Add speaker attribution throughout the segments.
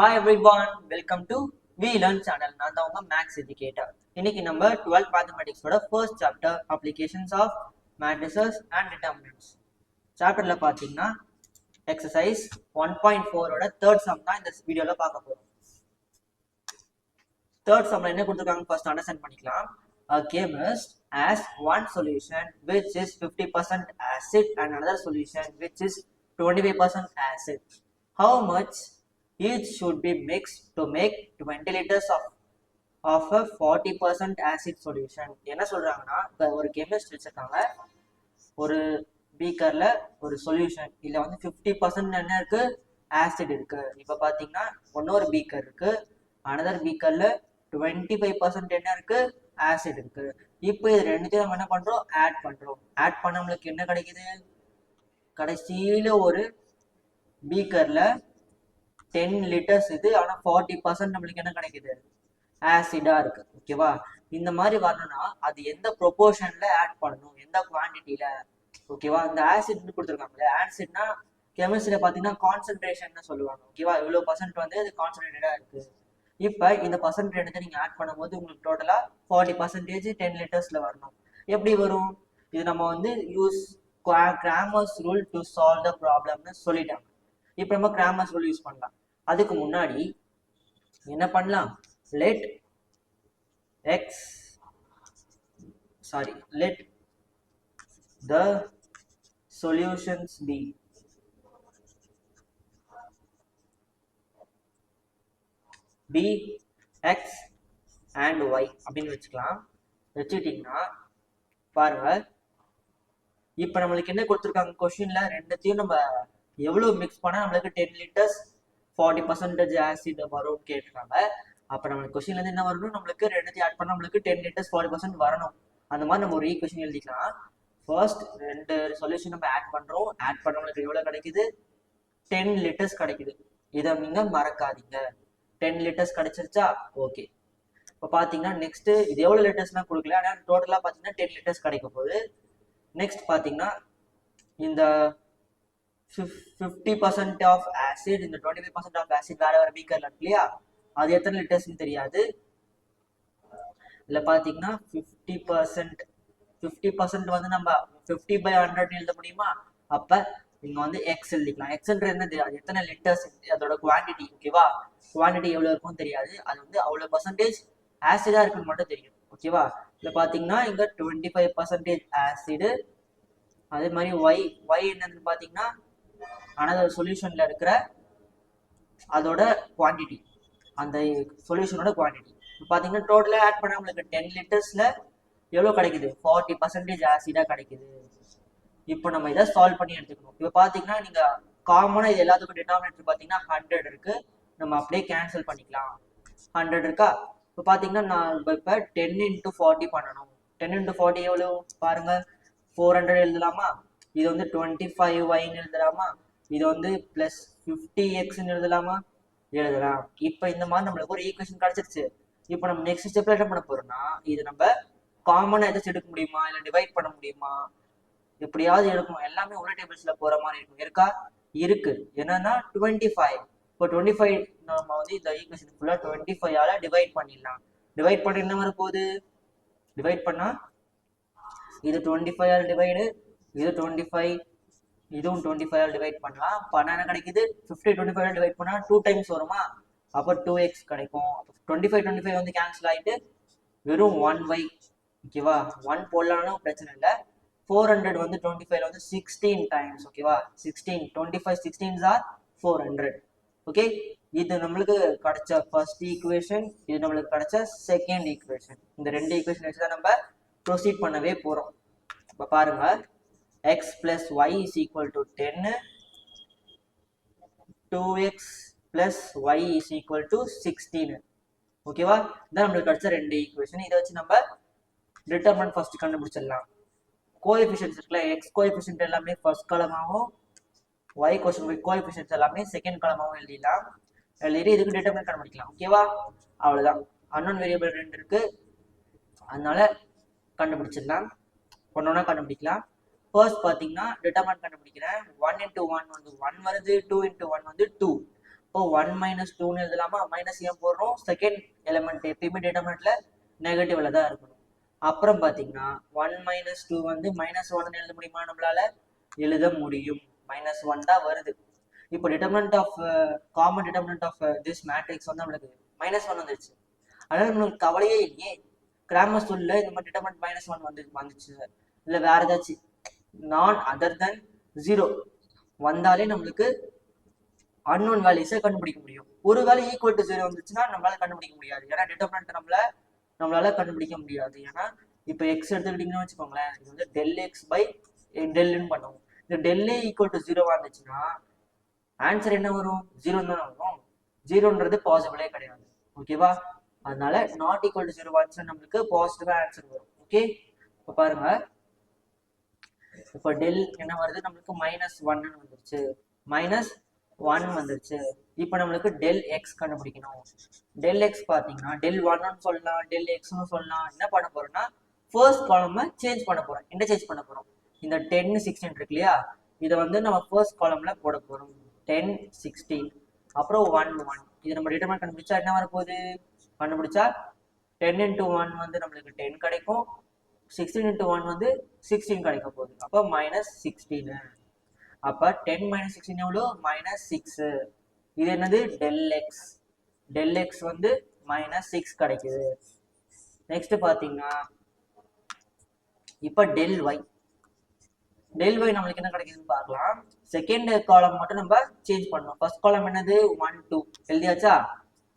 Speaker 1: Hi everyone welcome to we learn channel நான் தான் உங்க மேக்ஸ் எஜுகேட்டர் இன்னைக்கு நம்ம twelfth மேத்தமெட்டிக்ஸோட first chapter applications of matrices and determinants சாப்டர்ல பார்த்தீங்கன்னா எக்ஸசைஸ் ஒன் பாயிண்ட் ஃபோரோட தேர்ட் சம் தான் இந்த வீடியோவில் பார்க்க போறோம். தேர்ட் சம்ல என்ன கொடுத்துருக்காங்க? ஃபர்ஸ்ட் அண்டர்ஸ்டாண்ட் பண்ணிக்கலாம். A chemist has one solution which is 50% acid and another solution which is 25% acid. How much each should be mixed to make 20 liters of of a 40% acid solution? என்ன சொல்றாங்கன்னா இப்போ ஒரு chemist வச்சிருக்காங்க. ஒரு பீக்கர்ல ஒரு solution இதுல வந்து 50% பர்சன்ட் என்ன இருக்கு? ஆசிட் இருக்கு. இப்போ பாத்தீங்கன்னா இன்னொரு பீக்கர் இருக்கு. அனதர் பீக்கர்ல டுவெண்ட்டி ஃபைவ் பர்சன்ட் என்ன இருக்கு? ஆசிட் இருக்கு. இப்போ இது ரெண்டுத்தையும் நம்ம என்ன பண்றோம்? ஆட் பண்றோம். ஆட் பண்ண நம்மளுக்கு என்ன கிடைக்குது? கடைசியில ஒரு பீக்கர்ல டென் லிட்டர்ஸ் இது ஆனால் ஃபார்ட்டி பர்சன்ட் நம்மளுக்கு என்ன கிடைக்குது? ஆசிடா இருக்கு ஓகேவா இந்த மாதிரி வரணும்னா அது எந்த ப்ரொபோர்ஷன்ல ஆட் பண்ணணும்? எந்த குவான்டிட்டியில ஓகேவா இந்த ஆசிட் கொடுத்துருக்காங்களே ஆசிட்னா கெமிஸ்ட்ரியில பார்த்தீங்கன்னா கான்சென்ட்ரேஷன் சொல்லுவாங்க ஓகேவா இவ்வளோ பர்சன்ட் வந்து அது கான்சென்ட்ரேட்டடா இருக்கு. இப்போ இந்த பர்சன்ட் எடுத்து ஆட் பண்ணும்போது உங்களுக்கு டோட்டலாக ஃபார்ட்டி பர்சன்டேஜ் டென் லிட்டர்ஸில் வரணும். எப்படி வரும்? இது நம்ம வந்து use Cramer's rule to solve the ப்ராப்ளம்னு சொல்லிட்டாங்க. இப்போ நம்ம கிராமர்ஸ் ரூல் யூஸ் பண்ணலாம். அதுக்கு முன்னாடி என்ன பண்ணலாம்? Let X sorry let the solutions be be X and Y அப்படின்னு வச்சுக்கலாம். வச்சுக்கிட்டிங்கன்னா பாருங்க. இப்போ நம்மளுக்கு என்ன கொடுத்துருக்காங்க? கொஷின்ல ரெண்டுத்தையும் நம்ம எவ்வளோ மிக்ஸ் பண்ணால் நம்மளுக்கு ten litres forty percentage acid வரும்னு கேட்டிருக்காங்க. அப்போ நம்மளுக்கு கொஷின்லேருந்து என்ன வரணும்? நம்மளுக்கு ரெண்டுத்தையும் ஆட் பண்ண நம்மளுக்கு டென் லிட்டர்ஸ் ஃபார்ட்டி பர்சன்ட் வரணும். அந்த மாதிரி நம்ம ஒரு e ஈக்குவேஷன் எழுதிக்கலாம். ஃபர்ஸ்ட் ரெண்டு சொல்யூஷன் நம்ம ஆட் பண்ணுறோம் ஆட் பண்ண நம்மளுக்கு எவ்வளோ கிடைக்குது? டென் லிட்டர்ஸ் கிடைக்குது. இதை நீங்கள் மறக்காதீங்க. Ten litres கிடைச்சிருச்சா? ஓகே இப்போ பார்த்தீங்கன்னா நெக்ஸ்ட் இது எவ்வளோ லிட்டர்ஸ்லாம் கொடுக்கல? ஆனால் டோட்டலாக பார்த்தீங்கன்னா டென் லிட்டர்ஸ் கிடைக்க போகுது. நெக்ஸ்ட் பார்த்தீங்கன்னா இந்த ஃபிஃப்டி பர்சன்ட் ஆஃப் ஆசிட் இந்த twenty five percent of acid வேற வேற பீக்கர்ல இருக்கு இல்லையா? அது எத்தனை லிட்டர்ஸ்னு தெரியாது. இதில் பார்த்தீங்கன்னா ஃபிஃப்டி பர்சன்ட் ஃபிஃப்டி பர்சன்ட் வந்து நம்ம ஃபிஃப்டி பை ஹண்ட்ரட் எழுத முடியுமா? அப்போ நீங்கள் வந்து எக்ஸ் எழுதிக்கலாம். எக்ஸ்ன்ற என்னது அது எத்தனை லிட்டர்ஸ் அதோட குவான்டிட்டி ஓகேவா குவான்டிட்டி எவ்வளோ இருக்கும் தெரியாது. அது வந்து அவ்வளோ பர்சன்டேஜ் ஆசிடா இருக்குன்னு மட்டும் தெரியும் ஓகேவா இதில் பார்த்தீங்கன்னா இங்கே டுவெண்ட்டி ஃபைவ் பர்சன்டேஜ் ஆசிடு அதே மாதிரி ஒய் ஒய் என்னன்னு பார்த்தீங்கன்னா அனதர் சொல்யூஷன்ல இருக்கிற அதோட குவான்டிட்டி அந்த சொல்யூஷனோட குவான்டிட்டி பார்த்தீங்கன்னா டோட்டலாக ஆட் பண்ணால் நம்மளுக்கு டென் லிட்டர்ஸில் எவ்வளோ கிடைக்குது? ஃபார்ட்டி பர்சன்டேஜ் ஆசிடாக கிடைக்குது. இப்போ நம்ம இதை சால்வ் பண்ணி எடுத்துக்கணும். இப்போ பார்த்தீங்கன்னா நீங்கள் காமனாக இது எல்லாத்துக்கும் டினாமினேட்டர் பார்த்தீங்கன்னா ஹண்ட்ரட் இருக்குது நம்ம அப்படியே கேன்சல் பண்ணிக்கலாம். ஹண்ட்ரட் இருக்கா? இப்போ பார்த்தீங்கன்னா நான் இப்போ டென் இன்ட்டு ஃபார்ட்டி பண்ணணும். டென் இன்ட்டு ஃபார்ட்டி எவ்வளோ பாருங்கள் ஃபோர் ஹண்ட்ரட் எழுதலாமா? இது வந்து டுவெண்ட்டி ஃபைவ் ஒயின் எழுதலாமா? இது வந்து ப்ளஸ் ஃபிஃப்டி எக்ஸ்ன்னு எழுதலாமா? எழுதலாம். இப்போ இந்த மாதிரி நம்மளுக்கு ஒரு ஈக்குவேஷன் கிடைச்சிருச்சு. இப்போ நம்ம நெக்ஸ்ட் ஸ்டெப்ல என்ன பண்ண போறோம்னா இது நம்ம காமனாக எதாச்சும் எடுக்க முடியுமா? இல்லை டிவைட் பண்ண முடியுமா? எப்படியாவது எடுக்கணும். எல்லாமே ஒரே டேபிள்ஸ்ல போற மாதிரி இருக்கும். இருக்கா? இருக்கு. என்னன்னா டுவெண்ட்டி ஃபைவ் இப்போ டுவெண்ட்டி ஃபைவ் நம்ம வந்து இந்த ஈக்குவேஷன் ஃபுல்லாக டுவெண்ட்டி ஃபைவ் டிவைட் பண்ணிடலாம். டிவைட் பண்ணி என்ன வர போகுது? டிவைட் பண்ணா இது டுவெண்ட்டி ஃபைவ் ஆல் டிவைடு இது டுவெண்ட்டி ஃபைவ் இதுவும் டுவெண்ட்டி ஃபைவ் டிவைட் பண்ணலாம். பண்ணா என்ன கிடைக்குது. ஃபிஃப்டி டுவெண்ட்டி ஃபைவ் டிவைட் பண்ணால் டூ டைம்ஸ் வருமா? அப்போ டூ எக்ஸ் கிடைக்கும். டுவெண்ட்டி ஃபைவ் டுவெண்ட்டி ஃபைவ் வந்து கேன்சல் ஆகிட்டு வெறும் ஒன் ஒய் ஓகேவா ஒன் போடலாம்னா பிரச்சனை இல்லை. ஃபோர் ஹண்ட்ரட் வந்து டுவெண்ட்டி ஃபைவ்ல வந்து சிக்ஸ்டீன் டைம்ஸ் ஓகேவா sixteen twenty five sixteens are four hundred okay இது நம்மளுக்கு கிடைச்ச ஃபர்ஸ்ட் ஈக்குவேஷன் இது நம்மளுக்கு கிடைச்ச செகண்ட் ஈக்குவேஷன் இந்த ரெண்டு ஈக்குவேஷன் வச்சு தான் நம்ம ப்ரொசீட் பண்ணவே போகிறோம் இப்போ பாருங்கள் X plus Y is equal to ten two X plus Y is equal to sixteen ஓகேவா இதான் நம்மளுக்கு கிடைச்ச ரெண்டு ஈக்குவேஷன் இதை வச்சு நம்ம டிட்டர்மெண்ட் ஃபர்ஸ்ட் கண்டுபிடிச்சிடலாம். கோஎஃபிஷியன்ஸ் இருக்குல்ல எக்ஸ் கோஎஃபிஷியன்ட் எல்லாமே ஃபர்ஸ்ட் காலமாகவும் ஒய் கொஸ்டின் கோஎஃபிஷியன்ஸ் எல்லாமே செகண்ட் காலமாகவும் எழுதிடலாம். எழுதிட்டு இதுக்கு டிட்டர்மெண்ட் கண்டுபிடிக்கலாம். ஓகேவா அவ்வளோதான் அன்னோன் வேரியபிள் ரெண்டு இருக்கு. அதனால கண்டுபிடிச்சிடலாம். ஒன்று ஒன்றா கண்டுபிடிக்கலாம். ஃபர்ஸ்ட் பார்த்தீங்கன்னா டிட்டர்மெண்ட் கண்டுபிடிக்கிறேன். ஒன் இன்ட்டு ஒன் வந்து ஒன் வருது டூ இன்ட்டு ஒன் வந்து டூ இப்போ ஒன் மைனஸ் டூன்னு எழுதலாமா? மைனஸ் ஏன் போடுறோம்? செகண்ட் எலிமெண்ட் எப்பயுமே டிட்டர்மெண்ட்ல நெகட்டிவ்ல தான் இருக்கணும். அப்புறம் பார்த்தீங்கன்னா ஒன் மைனஸ் டூ வந்து மைனஸ் ஒன் எழுத முடியுமா நம்மளால? எழுத முடியும். மைனஸ் ஒன் தான் வருது. இப்போ determinant of common determinant of this matrix வந்து நம்மளுக்கு மைனஸ் ஒன் வந்துருச்சு. அதனால நம்மளுக்கு கவலையே இல்லையே. கிராமர் ஸ்கூல்ல இந்த மாதிரி டிட்டர்மெண்ட் மைனஸ் ஒன் வந்து வந்துச்சு இல்லை வேற ஏதாச்சும் நான் அதர் தென் ஜீரோ வந்தாலே நம்மளுக்கு அன்னோன் வேல்யூஸை கண்டுபிடிக்க முடியும். ஒரு வேலை ஈக்குவல் டு ஜீரோ வந்துச்சுன்னா நம்மளால கண்டுபிடிக்க முடியாது. ஏன்னா டிட்டர்மினன்ட் நம்மள நம்மளால கண்டுபிடிக்க முடியாது. ஏன்னா இப்போ எக்ஸ் எடுத்துக்கிட்டீங்கன்னு வச்சுக்கோங்களேன் இது வந்து டெல் எக்ஸ் பை டெல்னு பண்ணுவோம் இந்த டெல்லே ஈக்குவல் டு ஜீரோவா இருந்துச்சுன்னா ஆன்சர் என்ன வரும்? ஜீரோ தானே வரும். ஜீரோன்றது பாசிபிளே கிடையாது. ஓகேவா அதனால நாட் ஈக்குவல் டு ஜீரோ வந்துச்சுன்னா நம்மளுக்கு பாசிட்டிவா ஆன்சர் வரும். ஓகே இப்போ பாருங்க. இப்போ டெல் என்ன வருது? நம்மளுக்கு மைனஸ் ஒன்னு வந்துருச்சு. மைனஸ் ஒன் வந்துருச்சு. இப்போ நம்மளுக்கு டெல் எக்ஸ் கண்டுபிடிக்கணும். டெல் எக்ஸ் பார்த்தீங்கன்னா டெல் ஒன்னு சொல்லலாம் டெல் எக்ஸ்னு சொல்லலாம். என்ன பண்ண போறோம்னா ஃபர்ஸ்ட் காலமை சேஞ்ச் பண்ண போறோம். சேஞ்ச் பண்ண போறோம்? இந்த டென் சிக்ஸ்டீன் இருக்கு இல்லையா? இதை வந்து நம்ம ஃபர்ஸ்ட் காலம்ல போட போறோம். டென் சிக்ஸ்டீன் அப்புறம் ஒன் ஒன் இது நம்ம டிட்டர்மெண்ட் கண்டுபிடிச்சா என்ன வரப்போகுது? கண்டுபிடிச்சா டென் இன்ட்டு ஒன் வந்து நம்மளுக்கு டென் கிடைக்கும். சிக்ஸ்டீன் இன்ட்டு ஒன் வந்து சிக்ஸ்டீன் கிடைக்க போகுது. அப்போ மைனஸ் சிக்ஸ்டீனு அப்போ டென் மைனஸ் சிக்ஸ்டீன் எவ்வளோ மைனஸ் சிக்ஸு இது என்னது? டெல் எக்ஸ் டெல் எக்ஸ் வந்து மைனஸ் சிக்ஸ் கிடைக்குது. நெக்ஸ்ட் பார்த்தீங்கன்னா இப்போ டெல் ஒய் டெல் ஒய் நம்மளுக்கு என்ன கிடைக்குதுன்னு பார்க்கலாம். செகண்ட் காலம் மட்டும் நம்ம சேஞ்ச் பண்ணணும். ஃபர்ஸ்ட் காலம் என்னது? ஒன் டூ எழுதியாச்சா?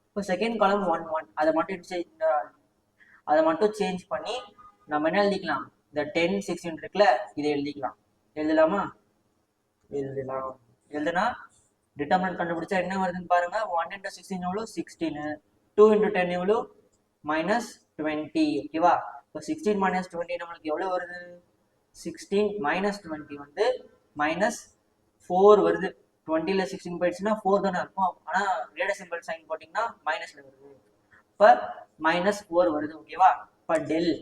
Speaker 1: இப்போ செகண்ட் காலம் ஒன் ஒன் அதை மட்டும் change- அதை மட்டும் சேஞ்ச் பண்ணி நம்ம என்ன எழுதிக்கலாம்? இந்த டென் சிக்ஸ்டீன் இருக்குல்ல இதை எழுதிக்கலாம். எழுதலாமா? எழுதலாம். எழுதுனா டிட்டர்மினன்ட் கண்டுபிடிச்சா என்ன வருதுன்னு பாருங்க. ஒன் இன்டூ சிக்ஸ்டீன் எவ்வளோ சிக்ஸ்டீனு டூ இன்டூ டென் எவ்வளோ மைனஸ் டுவெண்ட்டி ஓகேவா இப்போ சிக்ஸ்டீன் மைனஸ் டுவெண்ட்டி நம்மளுக்கு எவ்வளோ வருது? சிக்ஸ்டீன் மைனஸ் டுவெண்ட்டி வந்து மைனஸ் ஃபோர் வருது. டுவெண்ட்டியில் சிக்ஸ்டீன் போயிடுச்சுன்னா ஃபோர் தானே இருக்கும். ஆனால் ரேட சிம்பிள் சைன் போட்டிங்கன்னா மைனஸில் வருது. இப்போ மைனஸ் ஃபோர் வருது. ஓகேவா இப்போ டெல்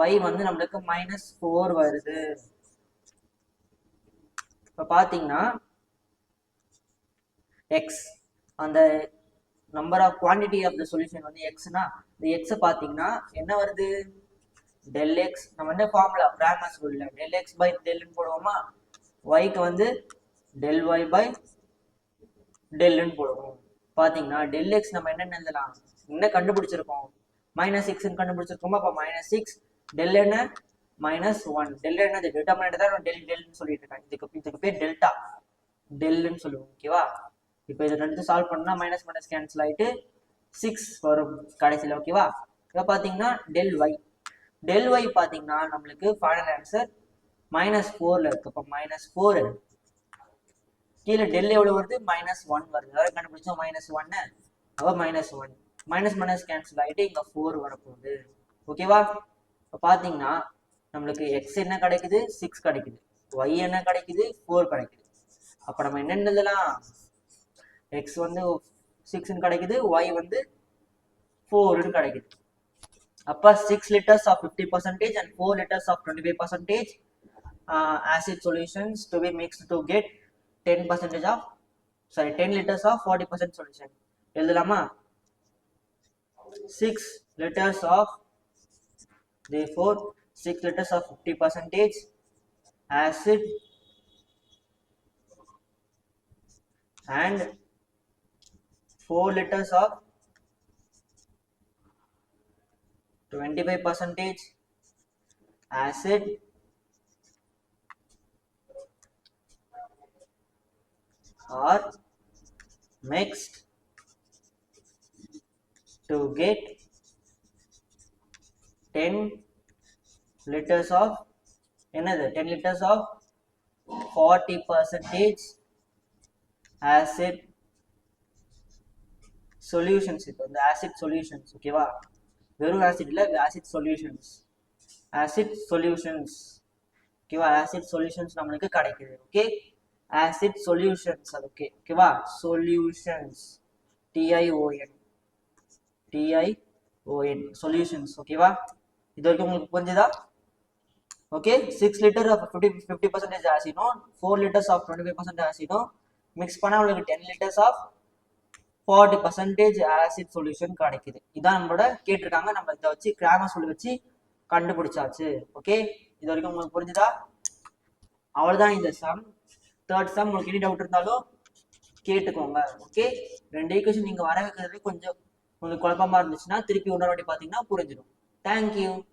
Speaker 1: y வந்து நம்மளுக்கு மைனஸ் ஃபோர் வருது. இப்போ பார்த்தீங்கன்னா எக்ஸ் அந்த number of quantity of the solution வந்து எக்ஸ்னா இந்த எக்ஸை பார்த்தீங்கன்னா என்ன வருது? டெல் எக்ஸ் நம்ம என்ன ஃபார்முலா கிராமர் ஸ்கூல்ல டெல் எக்ஸ் பை டெல்னு போடுவோமா? ஒய்க்கு வந்து டெல் ஒய் பை டெல்னு போடுவோம். பார்த்தீங்கன்னா டெல் எக்ஸ் நம்ம என்னென்ன எழுதலாம்? என்ன கண்டுபிடிச்சிருக்கோம்? மைனஸ் சிக்ஸ்னு கண்டுபிடிச்சிருக்கோமா? அப்போ மைனஸ் சிக்ஸ் டெல் என்ன மைனஸ் ஒன் டெல் என்னது டிட்டர்மினேட் தான் டெல் டெல்னு சொல்லிட்டு இருக்காங்க. இதுக்கு இதுக்கு பேர் டெல்டா டெல்னு சொல்லுவோம் ஓகேவா இப்போ இது ரெண்டு சால்வ் பண்ணா மைனஸ் மைனஸ் கேன்சல் ஆயிட்டு சிக்ஸ் வரும் கடைசியில் ஓகேவா இப்போ பார்த்தீங்கன்னா டெல் ஒய் டெல் ஒய் பார்த்தீங்கன்னா நம்மளுக்கு ஃபைனல் ஆன்சர் மைனஸ் ஃபோரில் இருக்கு. இப்போ மைனஸ் ஃபோர் கீழே டெல் எவ்வளோ வருது? மைனஸ் ஒன் வருது. வேறு கண்டுபிடிச்சோம். மைனஸ் ஒன்னு அப்போ minus one minus minus cancel ஆகிட்டு இங்கே ஃபோர் வரப்போகுது. ஓகேவா இப்போ பார்த்தீங்கன்னா நம்மளுக்கு எக்ஸ் என்ன கிடைக்குது? சிக்ஸ் கிடைக்குது. ஒய் என்ன கிடைக்குது? ஃபோர் கிடைக்குது. அப்போ நம்ம என்னென்னதுலாம் எழுதலாம்? எக்ஸ் வந்து சிக்ஸ்னு கிடைக்குது ஒய் வந்து ஃபோர்னு கிடைக்குது. அப்போ six litres of fifty percentage and four litres of twenty five percentage acid solutions to be mix to get ten percentage of sorry ten litres of forty percent solution எழுதலாமா? Six litres of therefore 6 liters of 50 percentage acid and 4 liters of 25 percentage acid are mixed to get ten litres of என்னது ten litres of forty percentage acid solutions இப்போ இந்த acid solutions ஓகேவா வெறும் acid இல்லை acid solutions acid solutions ஓகேவா acid solutions நம்மளுக்கு கிடைக்குது okay acid solutions அது ஓகே ஓகேவா solutions T I O N T I O N solutions ஓகேவா இது வரைக்கும் உங்களுக்கு புரிஞ்சுதா? Okay six litre of fifty fifty percentage ஆசிடும் four litres of twenty five percentage ஆசிடும் mix பண்ணால் உங்களுக்கு ten litres of forty percentage acid solution கிடைக்குது. இதான் நம்மளோட கேட்டிருக்காங்க. நம்ம இதை வச்சு கிராமர் சொல்லி வச்சு கண்டுபிடிச்சாச்சு. ஓகே இது வரைக்கும் உங்களுக்கு புரிஞ்சுதா? அவ்வளோதான் இந்த சம் தேர்ட் சம் உங்களுக்கு எனி டவுட் இருந்தாலும் கேட்டுக்கோங்க. ஓகே ரெண்டு ஈக்குவேஷன் நீங்க வர வைக்கிறது கொஞ்சம் உங்களுக்கு குழப்பமா இருந்துச்சுன்னா திருப்பி இன்னொரு வாட்டி பார்த்தீங்கன்னா புரிஞ்சிடும். Thank you.